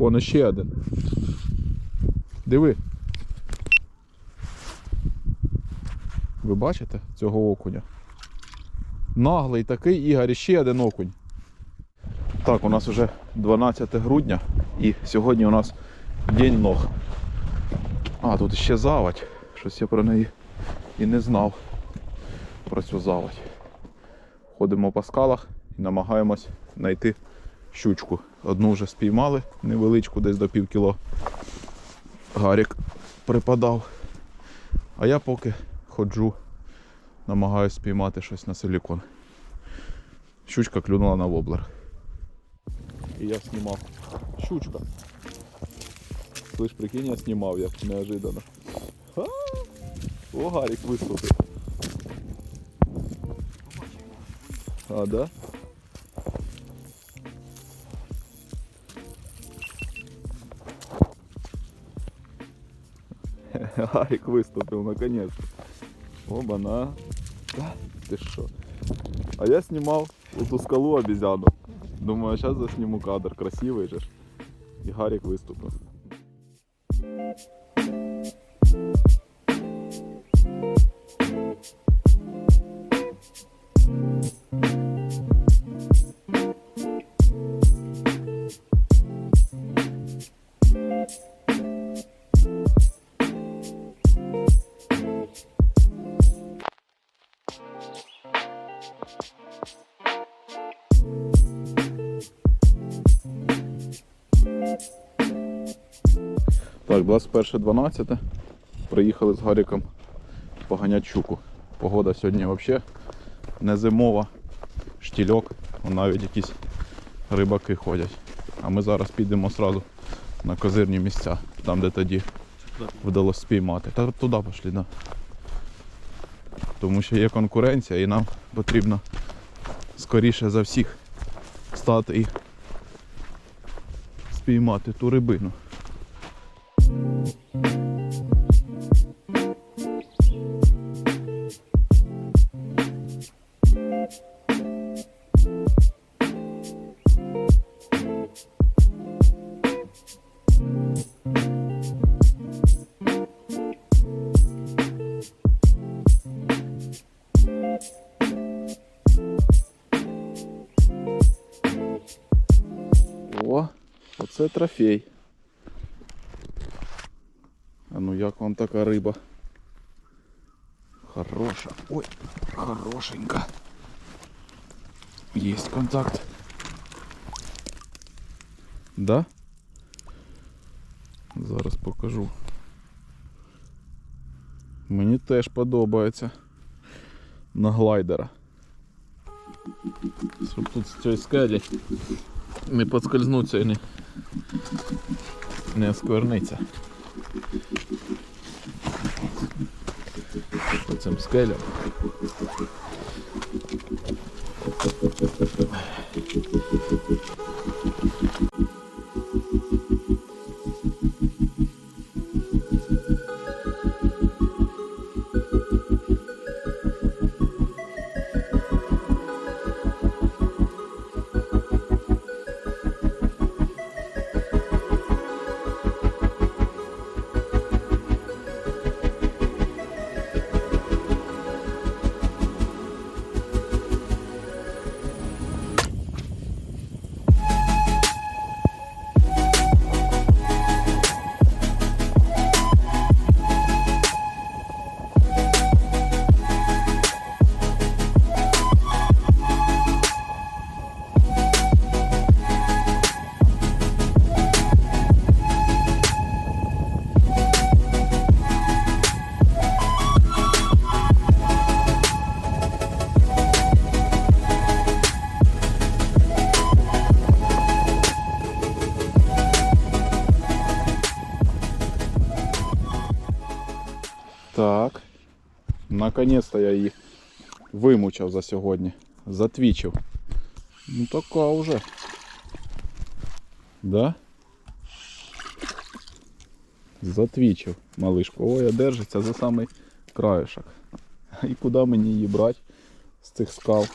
Вон ще один. Диви. Ви бачите цього окуня? Наглий такий Ігор, ще один окунь. Так, у нас вже 12 грудня і сьогодні у нас день ног. А, тут ще заводь. Щось я про неї і не знав. Про цю заводь. Ходимо по скалах і намагаємось знайти щучку. Одну вже спіймали, невеличку, десь до пів кіло. Гарік припадав. А я поки ходжу, намагаюсь спіймати щось на силікон. Щучка клюнула на воблер. І я знімав. Щучка. Слышь, прикинь, я знімав, як неожиданно. О, Гарік виступив. А, да? Гарик выступил наконец-то. Оба-на. Да, ты шо? А я снимал эту скалу обезьяну. Думаю, сейчас засниму кадр. Красивый же. ж. И Гарик выступил. Так, 21.12. Приїхали з Гаріком поганять щуку. Погода сьогодні взагалі не зимова. Штільок, навіть якісь рибаки ходять. А ми зараз підемо одразу на козирні місця, там де тоді вдалося спіймати. Та туди пішли, да. Тому що є конкуренція і нам потрібно скоріше за всіх стати і спіймати ту рибину. О, оце трофей. А ну як вам така риба? Хороша. Ой, хорошенька. Есть контакт. Да? Зараз покажу. Мені теж подобається. На глайдера. Щоб тут з цієї скелі не подскользнуться і не, не оскверниться. По цим скелям. Так. Наконец-то я її вимучив за сьогодні. Затвічив. Ну така уже. Да? Затвічив малишку. Ой, а держиться за самий краєшок. І куди мені її брати з цих скал?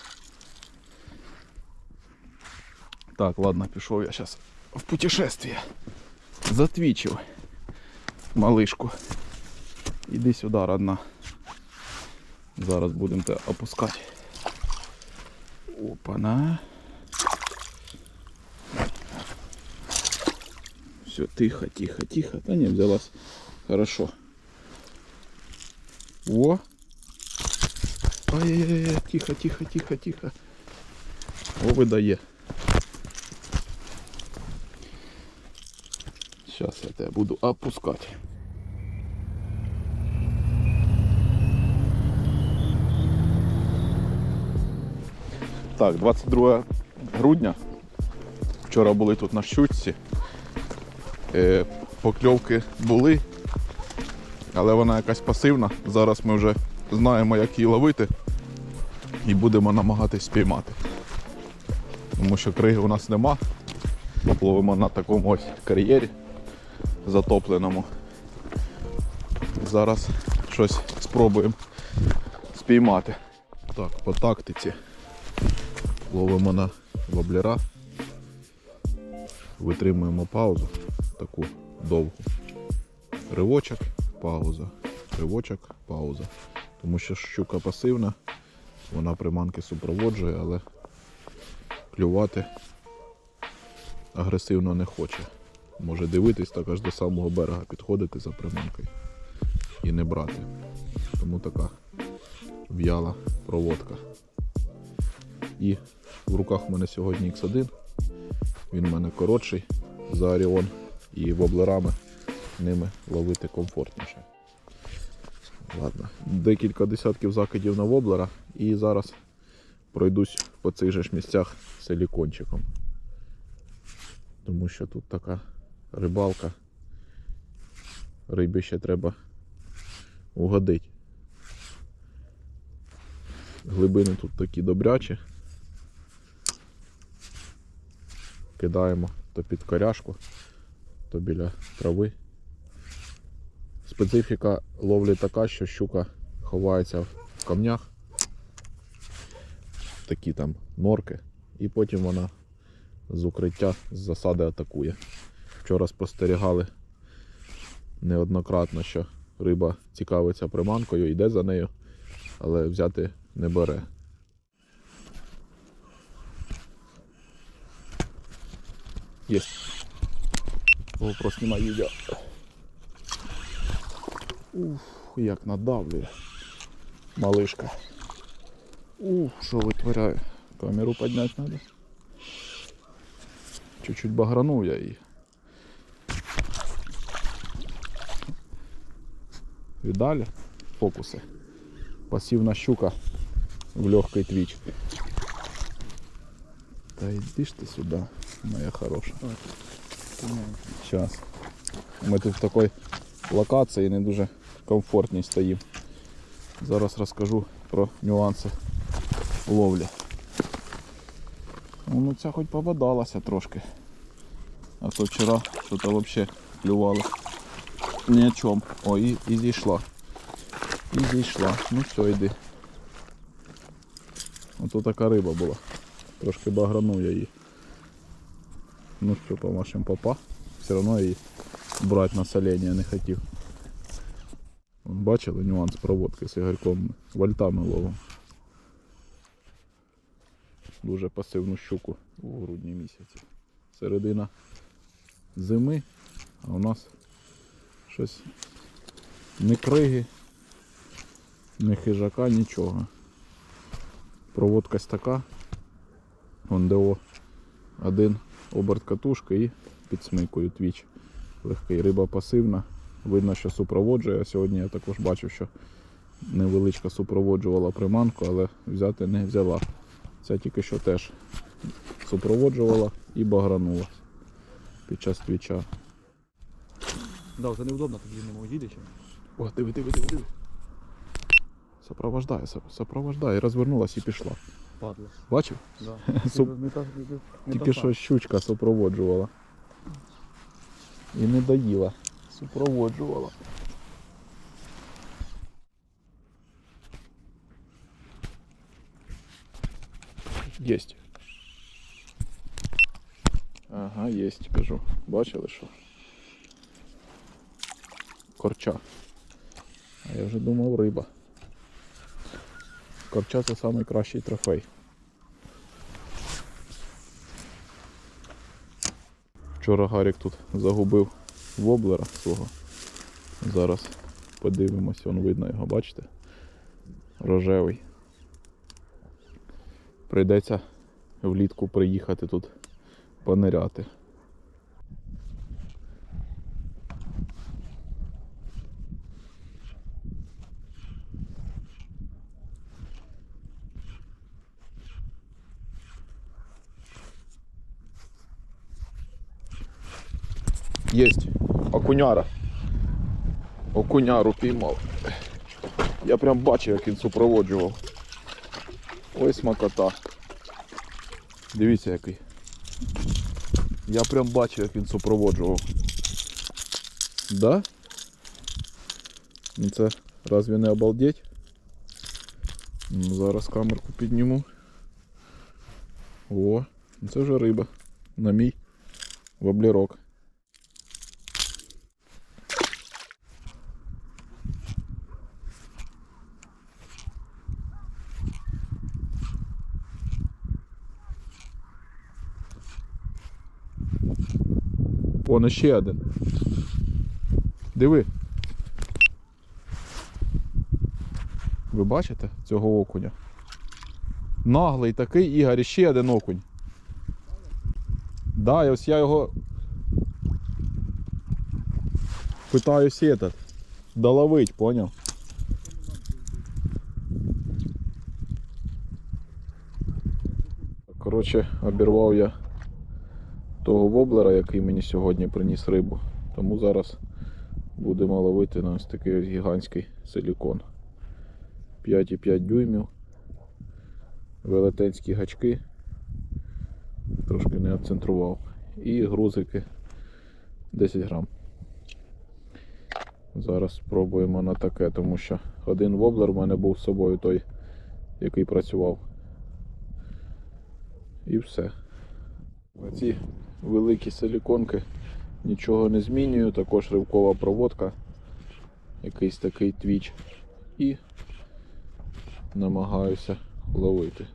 Так, ладно, пішов я зараз в путешествие. Затвічив малишку. Іди сюди, родна. Зараз будемо тебе опускати. Опана. Все, тихо, тихо, тихо. Та не, взялась. Хорошо. О! Ай-яй-яй, тихо, тихо, тихо, тихо. О, видає. Сейчас я тебе буду опускать. Так, 22 грудня. Вчора були тут на щучці. Е, покльовки були, але вона якась пасивна. Зараз ми вже знаємо, як її ловити і будемо намагатись спіймати. Тому що криги у нас нема. Ловимо на такому ось кар'єрі затопленому. Зараз щось спробуємо спіймати. Так, по тактиці ловимо на воблера, витримуємо паузу таку довгу. Ривочок, пауза, ривочок, пауза. Тому що щука пасивна, вона приманки супроводжує, але клювати агресивно не хоче. Може дивитись так аж до самого берега, підходити за приманкою і не брати. Тому така в'яла проводка. І в руках у мене сьогодні X1. Він у мене коротший за Оріон і воблерами ними ловити комфортніше. Ладно, декілька десятків закидів на воблера і зараз пройдусь по цих же ж місцях силікончиком. Тому що тут така рибалка. Рибі ще треба угодити. Глибини тут такі добрячі. Кидаємо то під коряшку, то біля трави. Специфіка ловлі така, що щука ховається в камнях, такі там норки, і потім вона з укриття з засади атакує. Вчора спостерігали неоднократно, що риба цікавиться приманкою, йде за нею, але взяти не бере. Є. GoPro знімай відео. Уф, як надавлює. Малишка. Ух, що витворяє. Камеру підняти треба. Чуть-чуть багранув я її. Видали? Фокуси. Пасивна щука в легкий твіч. Та йди ж ти сюди, моя хороша. Сейчас. Ми тут в такій локації не дуже комфортній стоїмо. Зараз розкажу про нюанси ловлі. Ну ця хоч пободалася трошки. А то вчора що то взагалі клювало. Ні о чому. О, і, і зійшла. І зійшла. Ну все, йди. Ото така риба була. Трошки багранув я її. Ну що, по попа. Все одно її брати на солення не хотів. Бачили нюанс проводки з Ігорьком вольтами ловом. Дуже пасивну щуку у грудні місяці. Середина зими, а у нас щось ні криги, ні хижака, нічого. Проводкась така. Вон ДО один оберт катушки і підсмикую твіч. Легкий риба пасивна. Видно, що супроводжує. Сьогодні я також бачив, що невеличка супроводжувала приманку, але взяти не взяла. Ця тільки що теж супроводжувала і багранула під час твіча. Да, вже неудобно тоді не можу їдеш. О, диви, диви, диви, диви. Сопровождає, сопровождає. Розвернулась і пішла. Падла. Бачив? Да. Суп- Не та, не, не Тільки та що щучка супроводжувала. І не доїла. Супроводжувала. Єсть. Ага. Єсть, кажу. Бачили що? Корча. А я вже думав риба. Корча це найкращий трофей. Вчора Гарік тут загубив воблера свого. Зараз подивимось, он видно його, бачите? Рожевий. Прийдеться влітку приїхати тут пониряти. Єсть. Окуняра. Окуняру піймав. Я прям бачив, як він супроводжував. Ой, смакота. Дивіться який. Я прям бачив, як він супроводжував. Да? Ну це разве не обалдеть? Ну, зараз камерку підніму. О, ну це вже риба. На мій воблерок. Вон ще один. Диви. Ви бачите цього окуня? Наглий такий Ігор, ще один окунь. Да, ось я його питаюсь этот, доловить, поняв? Коротше, обірвав я того воблера, який мені сьогодні приніс рибу. Тому зараз будемо ловити на ось такий ось гігантський силікон. 5,5 дюймів. Велетенські гачки. Трошки не акцентрував. І грузики 10 грам. Зараз спробуємо на таке, тому що один воблер в мене був з собою той, який працював. І все. На ці великі силіконки нічого не змінюю, також ривкова проводка, якийсь такий твіч і намагаюся ловити.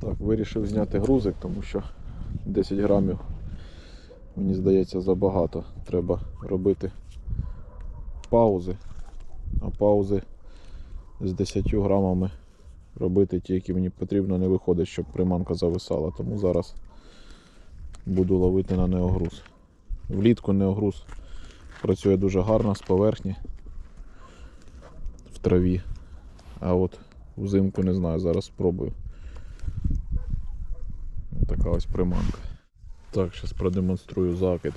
Так, вирішив зняти грузик, тому що 10 грамів, мені здається, забагато. Треба робити паузи. А паузи з 10 грамами робити ті, які мені потрібно, не виходить, щоб приманка зависала. Тому зараз буду ловити на неогруз. Влітку неогруз працює дуже гарно з поверхні в траві. А от взимку не знаю, зараз спробую. Така приманка. Так, зараз продемонструю закид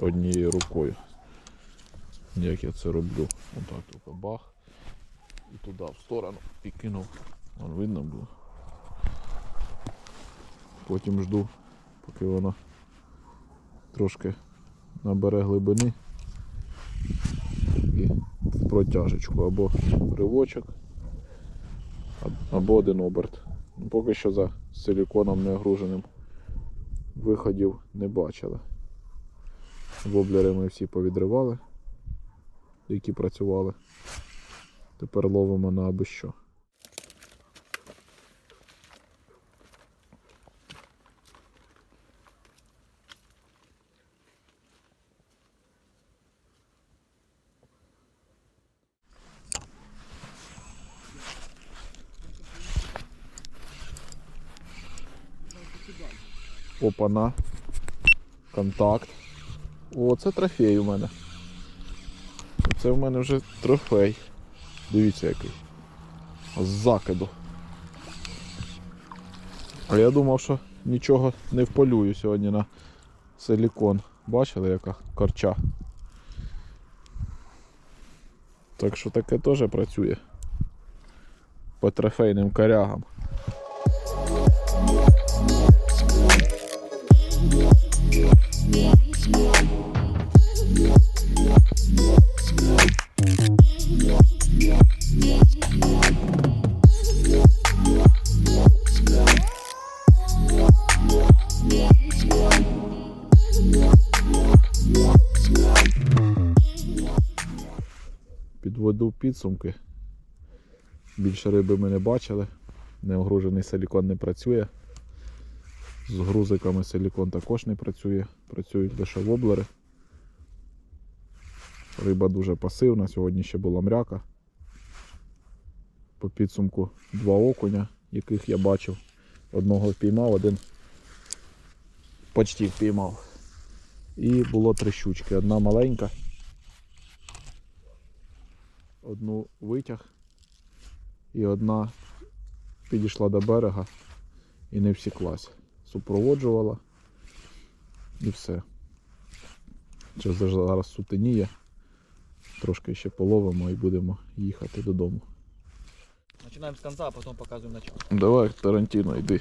однією рукою. Як я це роблю. Отак тільки бах. І туди в сторону і кинув. Вон видно було. Потім жду, поки воно трошки набере глибини і в протяжечку або ривочок, або один оберт. Поки що за силіконом неогруженим виходів не бачили. Воблери ми всі повідривали, які працювали. Тепер ловимо на аби що. Опана. Контакт. О, це трофей у мене. Це в мене вже трофей. Дивіться який. З закиду. А я думав, що нічого не вполюю сьогодні на силікон. Бачили, яка корча. Так що таке теж працює. По трофейним корягам. Підсумки. Більше риби ми не бачили. Неогружений силікон не працює. З грузиками силікон також не працює. Працюють лише воблери. Риба дуже пасивна. Сьогодні ще була мряка. По підсумку два окуня, яких я бачив. Одного впіймав, один почти впіймав. І було три щучки. Одна маленька. Одну витяг. І одна підійшла до берега і не всіклась. Супроводжувала і все. Час зараз сутеніє. Трошки ще половимо і будемо їхати додому. Починаємо з конца, а потім показуємо начало. Давай, Тарантіно, йди.